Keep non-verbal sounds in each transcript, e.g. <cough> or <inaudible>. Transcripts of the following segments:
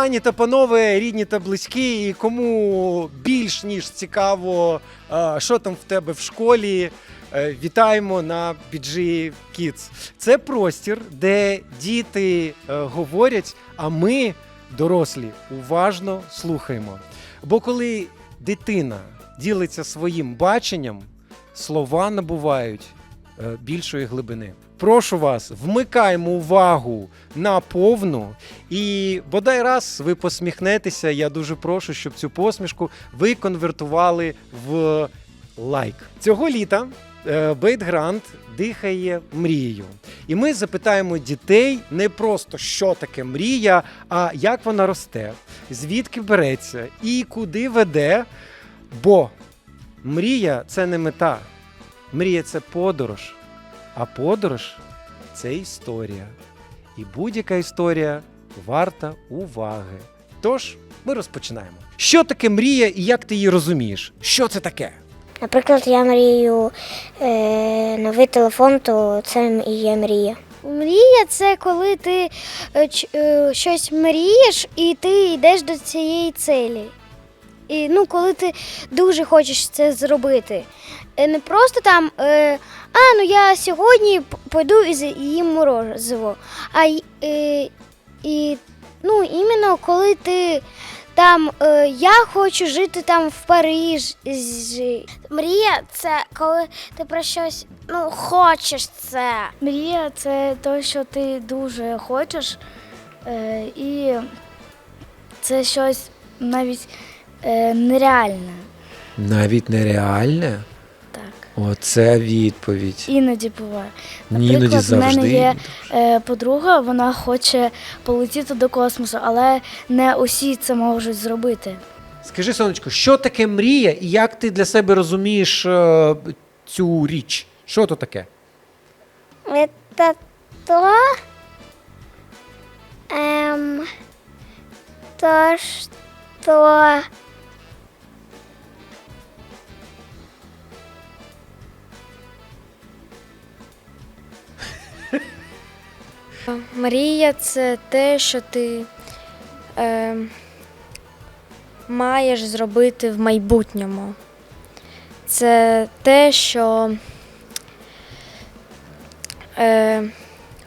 Пані та панове, рідні та близькі, і кому більш ніж цікаво, е, що там в тебе в школі. е, Вітаємо на BG Kids. Це простір, де діти е, говорять, а ми, дорослі, уважно слухаємо. Бо коли дитина ділиться своїм баченням, слова набувають більшої глибини. Прошу вас, вмикаємо увагу на повну, і бодай раз ви посміхнетеся. Я дуже прошу, щоб цю посмішку ви конвертували в лайк. Цього літа е, Бейт Грант дихає мрією. І ми запитаємо дітей не просто що таке мрія, а як вона росте, звідки береться і куди веде. Бо мрія це не мета, мрія це подорож. А подорож це історія. І будь-яка історія варта уваги. Тож, ми розпочинаємо. Що таке мрія і як ти її розумієш? Що це таке? Наприклад, я мрію е, новий телефон, то це і є мрія. Мрія це коли ти е, ч- е, щось мрієш і ти йдеш до цієї цілі. І ну, коли ти дуже хочеш це зробити. Е, Не просто там, е, а ну я сьогодні пойду і з'їм морозиво. А й- е, і ну, іменно коли ти там я хочу жити там в Парижі. Мрія це коли ти про щось ну, хочеш це. Мрія це те, що ти дуже хочеш, і це щось навіть е, нереальне. Навіть нереальне. Так. Оце відповідь. Іноді буває. Іноді Наприклад, в мене є е, подруга, вона хоче полетіти до космосу, але не усі це можуть зробити. Скажи, сонечко, що таке мрія і як ти для себе розумієш е, цю річ? Що то таке? Це то, ем, то, що Мрія це те, що ти е, маєш зробити в майбутньому. Це те, що е,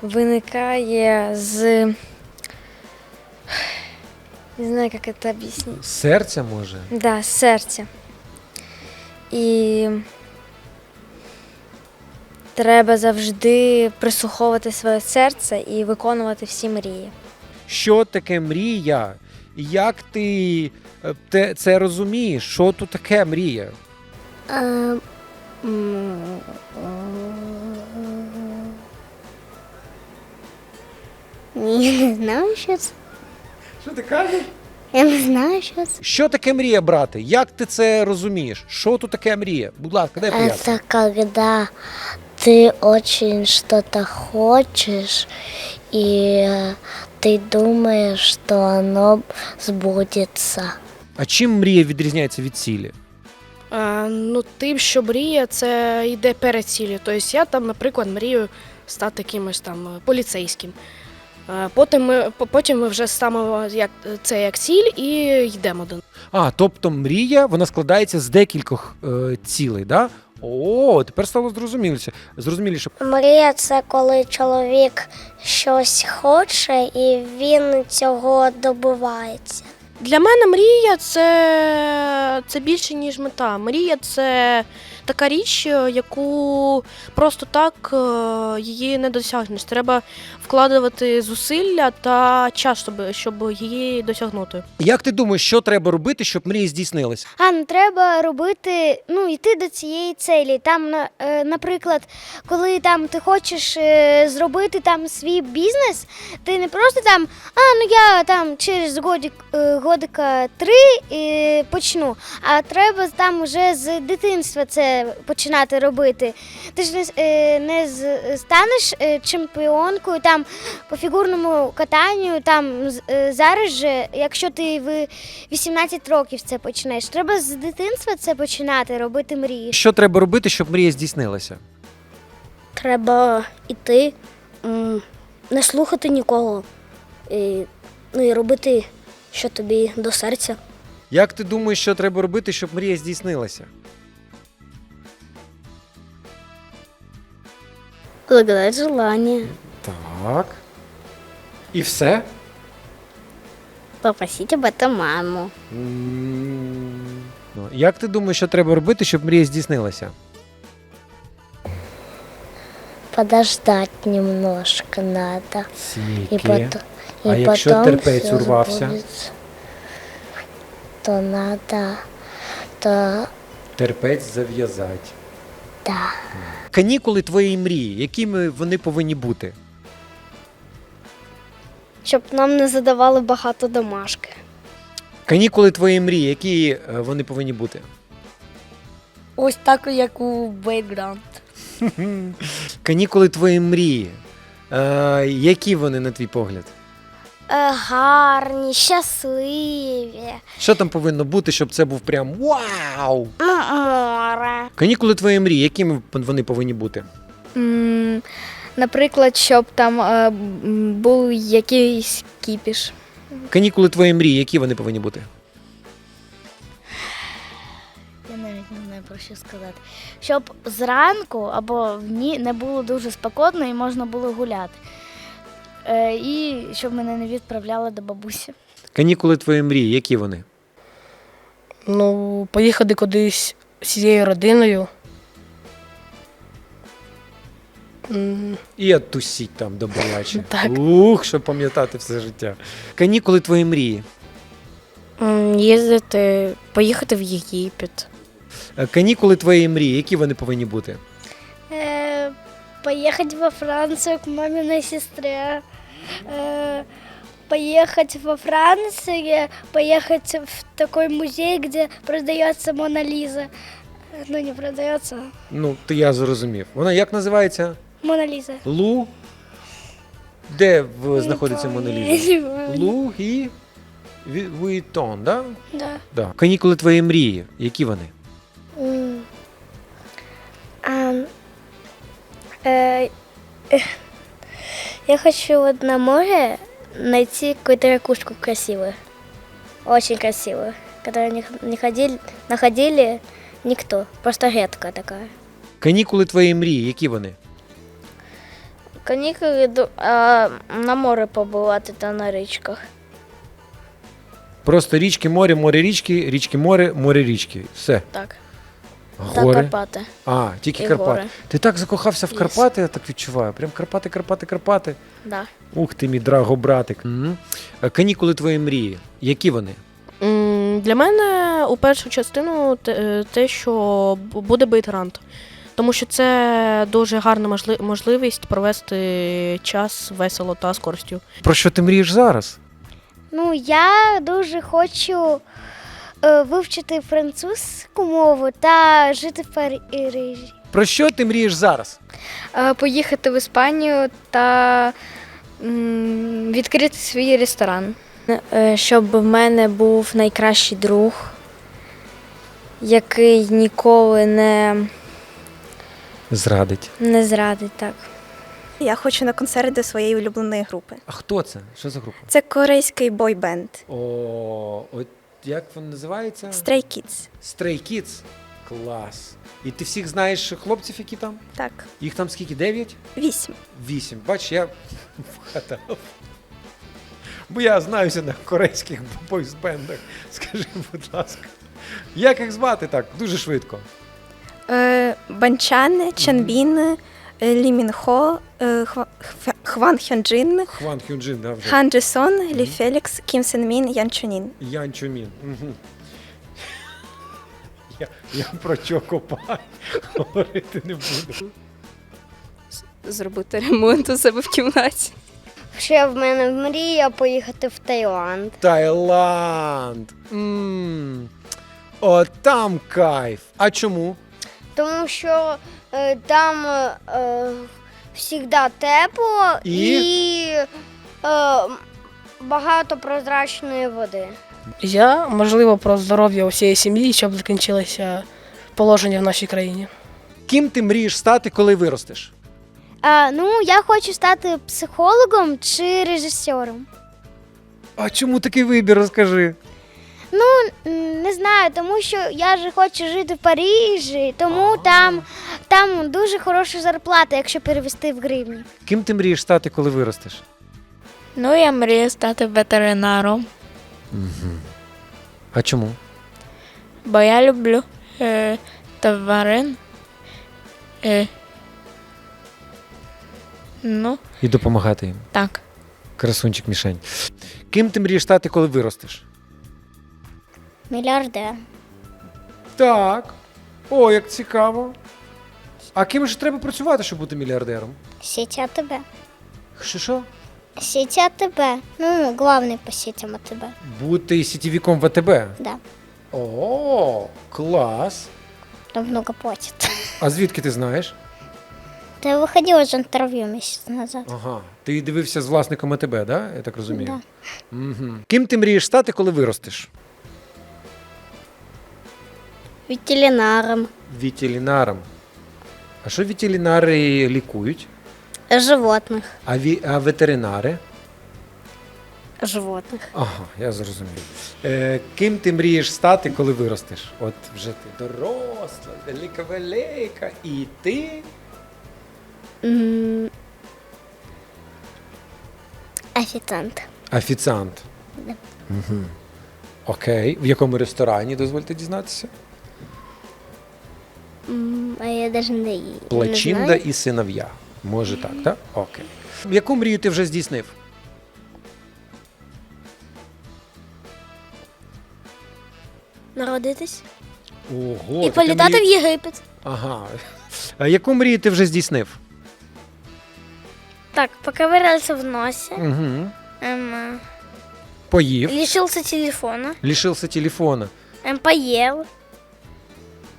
виникає з. Не знаю, як це об'яснити. Серця може? Да, з серця. І треба завжди прислуховувати своє серце і виконувати всі мрії. Що таке мрія? Як ти е, те- це розумієш? Що тут таке мрія? ні, не знаю, що це. Що ти кажеш? Я не знаю, що це. Що таке мрія, брате? Як ти це розумієш? Що тут таке мрія? Будь ласка, дай поясню. Это когда ты очень что-то хочешь, и э, ты думаешь, что оно сбудется. А чим мрія відрізняється від цілі? Е, ну, тим, що мрія, це йде перед цілі. Тобто я там, наприклад, мрію стати кимось там е, поліцейським. Е, Потім ми, по- потім ми вже ставимо як, це як ціль і йдемо до неї. А, тобто мрія вона складається з декількох е, цілей, да? О, тепер стало зрозуміліше. Зрозуміліше. Мрія це коли чоловік щось хоче і він цього добувається. Для мене мрія це, це більше, ніж мета. Мрія це така річ, е, яку просто так е, її не досягнеш. Треба вкладувати зусилля та час, щоб, щоб її досягнути. Як ти думаєш, що треба робити, щоб мрія здійснилася? А ну, треба робити, ну, йти до цієї цілі. Там, е, наприклад, коли там ти хочеш зробити там свій бізнес, ти не просто там, а ну я там через годик, годика три е, почну. А треба там вже з дитинства це починати робити. Ти ж не, е, не станеш е, чемпіонкою там по фігурному катанню, там е, зараз же, якщо ти в 18 років це почнеш. Треба з дитинства це починати робити мрії. Що треба робити, щоб мрія здійснилася? Треба йти, не слухати нікого, і Ну і робити, що тобі до серця. Як ти думаєш, що треба робити, щоб мрія здійснилася? Загадать желання, Так. І все? попросити об этом маму. М, ну, Як ти думаєш, що треба робити, щоб мрія здійснилася? Подождать немножко надо. И Скільки? потом, А и якщо потом терпець всё урвався? То надо, то Терпець зав'язати. Да. Канікули твоєї мрії, якими вони повинні бути? Щоб нам не задавали багато домашки. Канікули твоєї мрії, які е, вони повинні бути? Ось так, як у Бейграунд. Канікули твоєї мрії. Е, які вони, на твій погляд? Е, гарні, щасливі. Що там повинно бути, щоб це був прям вау? Море. Канікули твоєї мрії, якими вони повинні бути? М, Наприклад, щоб там е, м, був якийсь кіпіш. Канікули твоєї мрії, які вони повинні бути? Я навіть не знаю про що сказати. Щоб зранку або в ні не було дуже спекотно і можна було гуляти. Е, і щоб мене не відправляли до бабусі. Канікули твоєї мрії, які вони? Ну, поїхати кудись всією родиною. М, І оттусіть там добряче. <laughs> Так. Ух, щоб пам'ятати все життя. Канікули твоєї мрії. Їздити, поїхати в Єгипет. Е, Канікули твоєї мрії, які вони повинні бути? Поехать во Францию к маминой сестре. Э, поехать во Францию, поехать в такой музей, где продается Мона Лиза. Ну, не продается. Ну, ти я зрозумів. Вона як називається? Мона Лиза. Лу. Де в, знаходиться Моноліза? <laughs> Лу і Ві- Вуїтон, да? Да. Да. Канікули твоєї мрії, які вони? Э, э, я хочу вот на море найти какую-то ракушку красивую. Очень красивую. Которую не, не ходили, находили никто. Просто редко такая. Канікули твоєї мрії, які вони? Канікули на море побувати та на річках. Просто річки, море, море, річки, річки, море, море, річки. Все. Так. Гори. Та Карпати. А, тільки І Карпати. гори. Ти так закохався в Ліс. Карпати, я так відчуваю. Прям Карпати, Карпати, Карпати. Да. Ух ти, мій драго братик. Мгм. Е, Канікули твоєї мрії. Які вони? М, Для мене у першу частину те- е, те, що б- буде бейтрант. Тому що це дуже гарна можли- можливість провести час весело та з користю. Про що ти мрієш зараз? Ну, я дуже хочу вивчити французьку мову та жити в Парижі. Про що ти мрієш зараз? Е, Поїхати в Іспанію та м, відкрити свій ресторан. Е, Щоб в мене був найкращий друг, який ніколи не, Зрадить. не зрадить так. Я хочу на концерт до своєї улюбленої групи. А хто це? Що за група? Це корейський бойбенд О, от як він називається? Stray Kids. Stray Kids. Клас. І ти всіх знаєш хлопців, які там? Так, Їх там скільки? Дев'ять? вісім. Вісім. Бач, я вгадав. Бо я знаюся на корейських бойсбендах. Скажи, будь ласка. Як їх звати так? Дуже швидко. Е, Банчан, Чанбін, е, Лі Мінхо, е, Хва- Хва- Хван Хьонджин, Хван Хюнджин, да, вже. Хан Джесон, Лі Фелікс, Кім Сен Мін, Ян Чонін. Ян Чумін. <laughs> Я, я про Чокопай <laughs> говорити не буду. зробити ремонт у себе в кімнаті. Ще в мене мрія поїхати в Таїланд. Таїланд. М, О, там кайф. А чому? Тому що е, там е, завжди тепло І? і, е, багато прозрачної води. Я, можливо, про здоров'я усієї сім'ї, щоб закінчилося положення в нашій країні. Ким ти мрієш стати, коли виростеш? А, ну, я хочу стати психологом чи режисером. А чому такий вибір, розкажи? М, Не знаю, тому що я ж хочу жити в Парижі, тому там, там дуже хороша зарплата, якщо перевести в гривні. Ким ти мрієш стати, коли виростеш? Ну, я мрію стати ветеринаром, А чому? бо я люблю е, тварин. Е, ну, І допомагати їм. так. Красунчик мішень. Ким ти мрієш стати, коли виростеш? Мільярдер. Так. О, як цікаво. А ким ж треба працювати, щоб бути мільярдером? Сеть АТБ. Що що? Сеть АТБ. Ну, главный по сетям АТБ. Бути сітєвіком в АТБ. Да. О, клас. Там много платят. А звідки ти знаєш? Да я выходила же интервью месяц назад. Ага. Ти дивився з власником АТБ, да? Я так розумію. Да. Угу. Ким ти мрієш стати, коли виростеш? Ветеринаром. Ветеринаром. А що ветеринари лікують? Животных. А, ві... а ветеринари? Животных. Ага, я зрозумів. Е, ким ти мрієш стати, коли виростеш? От вже ти доросла, велика велика, і ти. Официант. Офіціант. Да. Угу. Окей. В якому ресторані, дозвольте дізнатися? А я даже не, Плачинда не знаю. і синов'я. Може так, так? Окей. Яку мрію ти вже здійснив? Народитись. Ого, І таке політати в мрія- Єгипет. Ага. А яку мрію ти вже здійснив? Так, поковырялся в носе. Угу. Эм, Поїв, лишился телефона. лишився телефона. Эм, поел.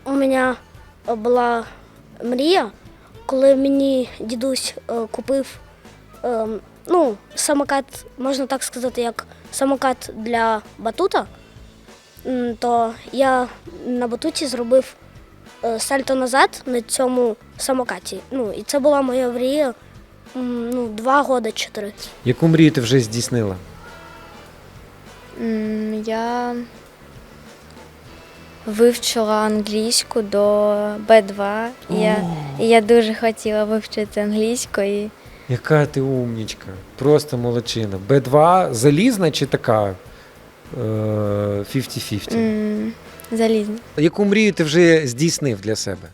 У мене була мрія, коли мені дідусь е, купив е, ну, самокат, можна так сказати, як самокат для батута, то я на батуті зробив е, сальто назад на цьому самокаті. Ну, і це була моя мрія ну, два роки чи три. Яку мрію ти вже здійснила? Я вивчила англійську до Б2. І я, і я дуже хотіла вивчити англійську. І, Яка ти умнічка, просто молодчина. Б2 залізна чи така е, 50-50? м, залізно. Яку мрію ти вже здійснив для себе?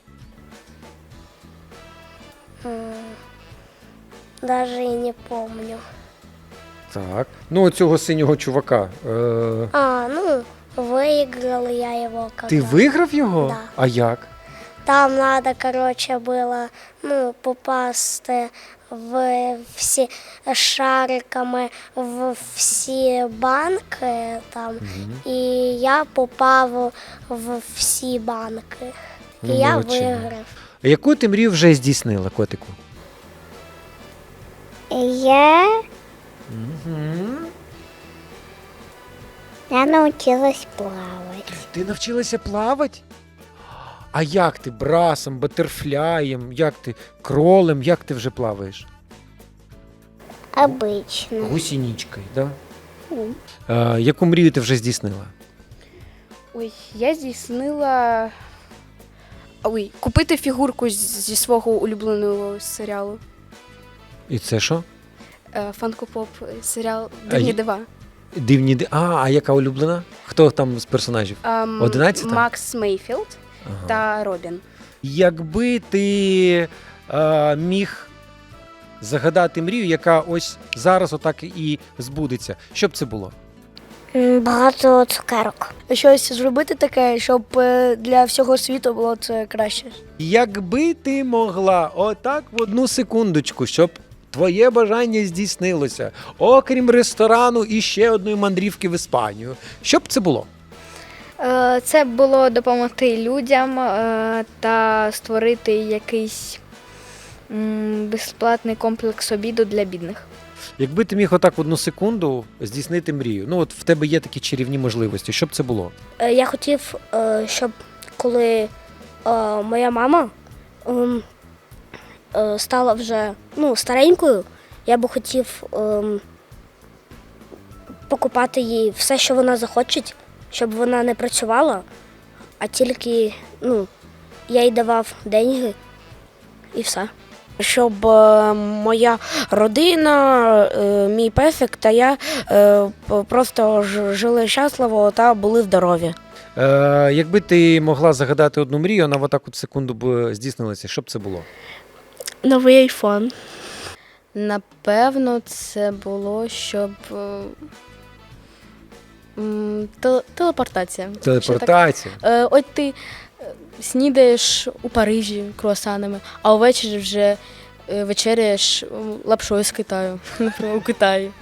Даже и не помню. Так. Ну, оцього синього чувака. Е, А, ну, выиграл я его когда. ти виграв його? Да. А як? Там надо, короче, было ну, попасти в всі шариками в всі банки там. І я попав в всі банки. І Ну, я молодчина. виграв. А яку ти мрію вже здійснила, котику? Я, Угу. Я научилась плавати. Ти навчилася плавати? А як ти брасом, батерфляєм, як ти кролем, як ти вже плаваєш? Обично. Гусінічкою, так? Да? Е, яку мрію ти вже здійснила? Ой, я здійснила. Ой, купити фігурку з- зі свого улюбленого серіалу. І це що? Е, Фанко-поп серіал А Дивні й- дива. Дивні ди. А, а яка улюблена? Хто там з персонажів? Ем, Одинадцята? Макс Мейфілд Ага. та Робін. Якби ти е, міг загадати мрію, яка ось зараз отак і збудеться, що б це було? М, Багато цукерок. Щось зробити таке, щоб е, для всього світу було це краще. Якби ти могла отак в одну секундочку, щоб твоє бажання здійснилося, окрім ресторану і ще одної мандрівки в Іспанію, що б це було? Е, Це було допомогти людям е, та створити якийсь безплатний комплекс обіду для бідних. Якби ти міг отак в одну секунду здійснити мрію, ну от в тебе є такі чарівні можливості, що б це було? Е, Я хотів, щоб коли моя мама ем, стала вже ну, старенькою, я би хотів ем, покупати їй все, що вона захоче, щоб вона не працювала, а тільки ну, я їй давав деньги і все. щоб е, моя родина, е, мій песик та я е, просто жили щасливо та були здорові. Е, якби ти могла загадати одну мрію, вона в отак от секунду б здійснилася. Що б це було? Новий айфон. Напевно, це було, щоб. е, Телепортація. Так, Телепортація. е, От ти е, снідаєш у Парижі круасанами, а увечері вже е, вечеряєш лапшою з Китаю, <laughs> у Китаї. <laughs>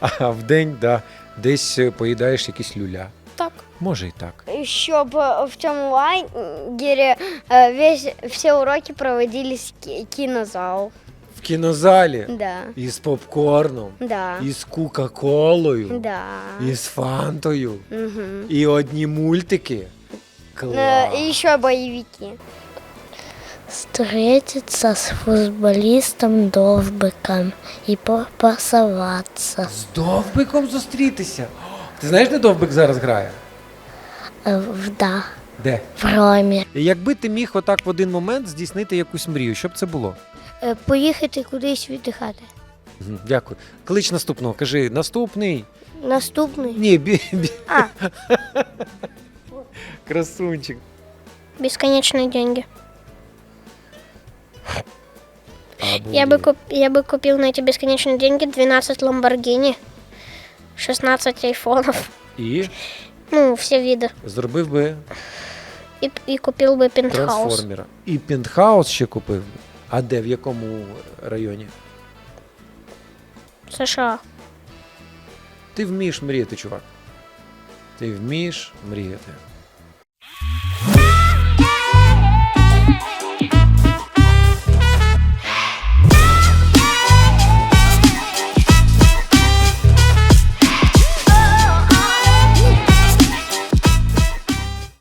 А в день, да, десь поїдаєш якісь люля. Так. Може і так. Щоб е, в цьому лагері е, весь, всі уроки проводились кінозал. В кінозалі Да. із попкорном, Да. із Кока-Колою, Да. із фантою, Угу. і одні мультики. Клас. Э, и еще боевики. Встретиться с футболистом Довбиком и попасоваться. З довбиком зустрітися. Ти знаєш, де довбик зараз грає? Э, в- Да, Де? в Роме. І Якби ти міг отак в один момент здійснити якусь мрію, що б це було? Е, Поїхати кудись віддихати. Мгм, Дякую. Клич наступного, кажи, наступний. Наступний. Ні, бі, бі. А. <laughs> Красунчик. Бесконечные деньги. Або Я бы, куп, я бы купил на эти бесконечные деньги 12 Ламборгини, 16 айфонов, І Ну, все виды. зробив би І, і купив би пентхаус. трансформера. І пентхаус ще купив. би. А де, в якому районі? США. Ти вмієш мріяти, чувак. Ти вмієш мріяти.